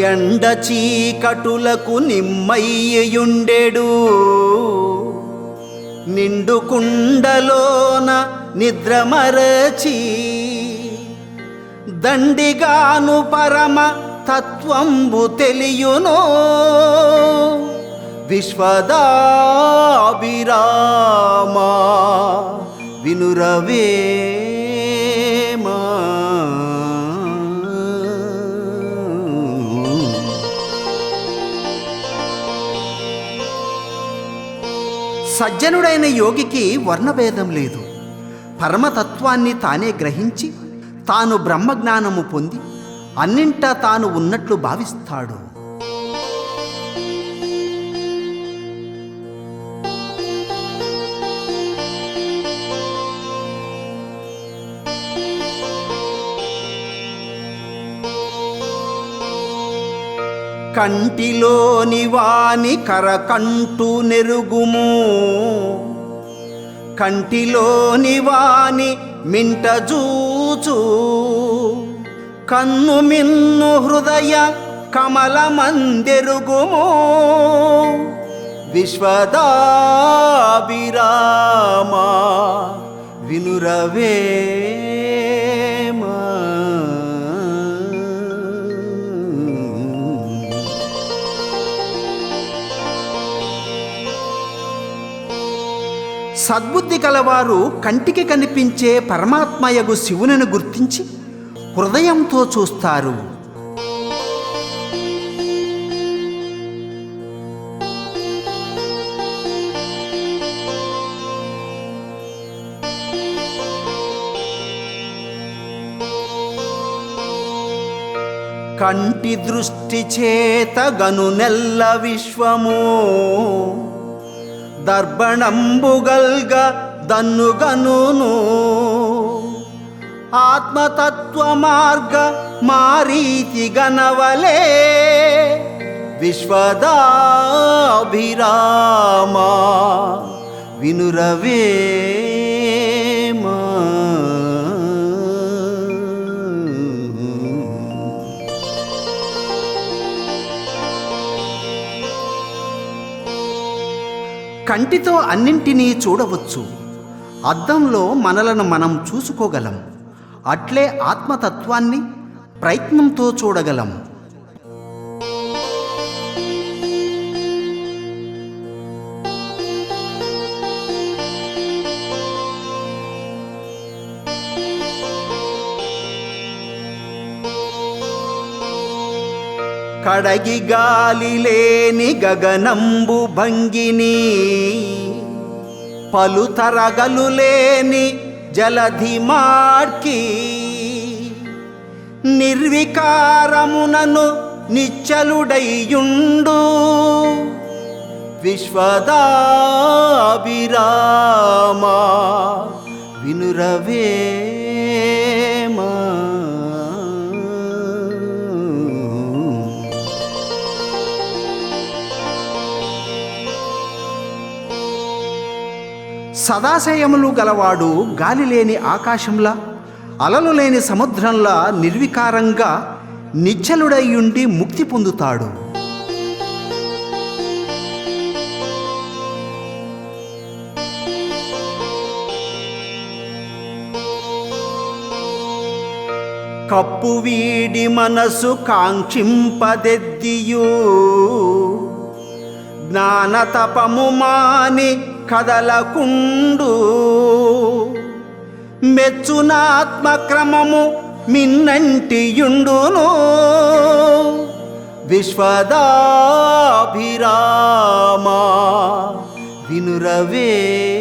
ఎండ చీకటులకు నిమ్మయ్యుండెడు. నిండు కుండలోన నిద్రమరచి దండిగాను పరమ తత్వంబు తెలియునో. విశ్వదాభిరామా వినురవే. సజ్జనుడైన యోగికి వర్ణభేదం లేదు. పరమతత్వాన్ని తానే గ్రహించి తాను బ్రహ్మజ్ఞానము పొంది అన్నింటా తాను ఉన్నట్లు భావిస్తాడు. కంటిలోని వాని కరకంటు నెరుగుము. కంటిలోని వాని మింట జూచు. కన్ను మిన్ను హృదయ కమల మందెరుగుము విశ్వదాభిరామా వినురవేమా సద్బుద్ధి కలవారు కంటికి కనిపించే పరమాత్మయగు శివునను గుర్తించి హృదయంతో చూస్తారు. కంటి దృష్టి చేత గను నెల్ల విశ్వము. దర్పణంబుగల్గ దన్నుగనును. ఆత్మతత్వ మార్గ మారీతి గనవలే. విశ్వదాభిరామా వినురవే. కంటితో అన్నింటినీ చూడవచ్చు. అద్దంలో మనలను మనం చూసుకోగలం. అట్లే ఆత్మతత్వాన్ని ప్రయత్నంతో చూడగలం. కడగి గాలిలేని గగనంబు భంగిని. పలుతరగలు లేని జలధి మార్కి. నిర్వికారమునను నిచ్చలుడయ్యుండు. విశ్వదాభిరామా వినురవే. సదాశయములు గలవాడు గాలి లేని ఆకాశంలా అలలు లేని సముద్రంలా నిర్వికారంగా నిచ్చలుడయ్యుండి ముక్తి పొందుతాడు. కప్పు వీడి మనసు కాంక్షింపదెద్దియు జ్ఞానతపము మాని కదలకుండు. మెచ్చునాత్మక్రమము మిన్నంటియుండును. విశ్వదాభిరామా వినురవే.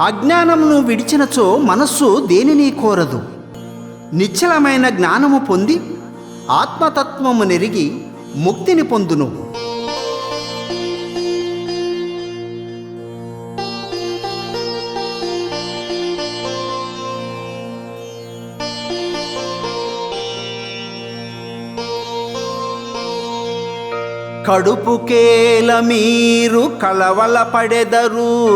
అజ్ఞానమును విడిచినచో మనస్సు దేనిని కోరదు? నిశ్చలమైన జ్ఞానము పొంది ఆత్మతత్వము నెరిగి ముక్తిని పొందును. కడుపుకేల మీరు కలవల పడెదరు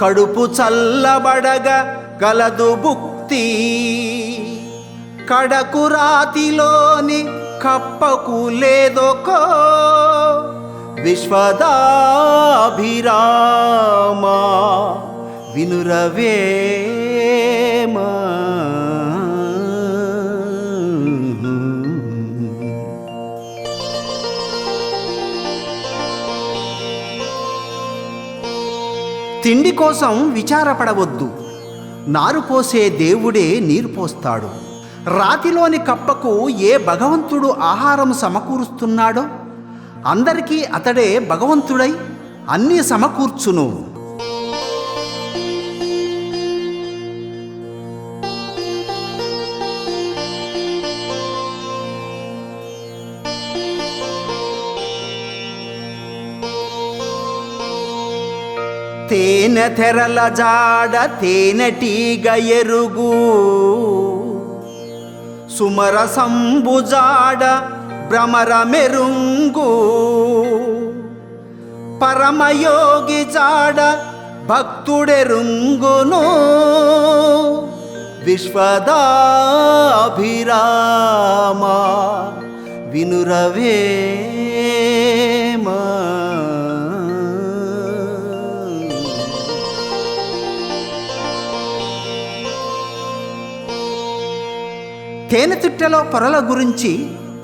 కడుపు చల్లబడగ గలదు భుక్తి. కడకు రాతిలోని కప్పకు లేదొకో విశ్వదాభిరామా వినురవేమా. తిండి కోసం విచారపడవద్దు. నారు పోసే దేవుడే నీరు పోస్తాడు. రాతిలోని కప్పకు ఏ భగవంతుడు ఆహారం సమకూరుస్తున్నాడో? అందరికీ అతడే భగవంతుడై అన్నీ సమకూర్చును. తేనె తెరల జాడ తేనెటీగ ఎరుగు. సుమర సంబుజాడ భ్రమర మెరుంగు పరమయోగి జాడ భక్తుడెరుంగును. విశ్వదాభిరామా వినురవేమా తేనెతుట్టెలో పొరల గురించి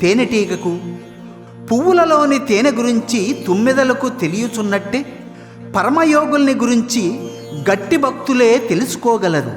తేనెటీగకు పువ్వులలోని తేనె గురించి తుమ్మెదలకు తెలియచున్నట్టే పరమయోగుల్ని గురించి గట్టి భక్తులే తెలుసుకోగలరు.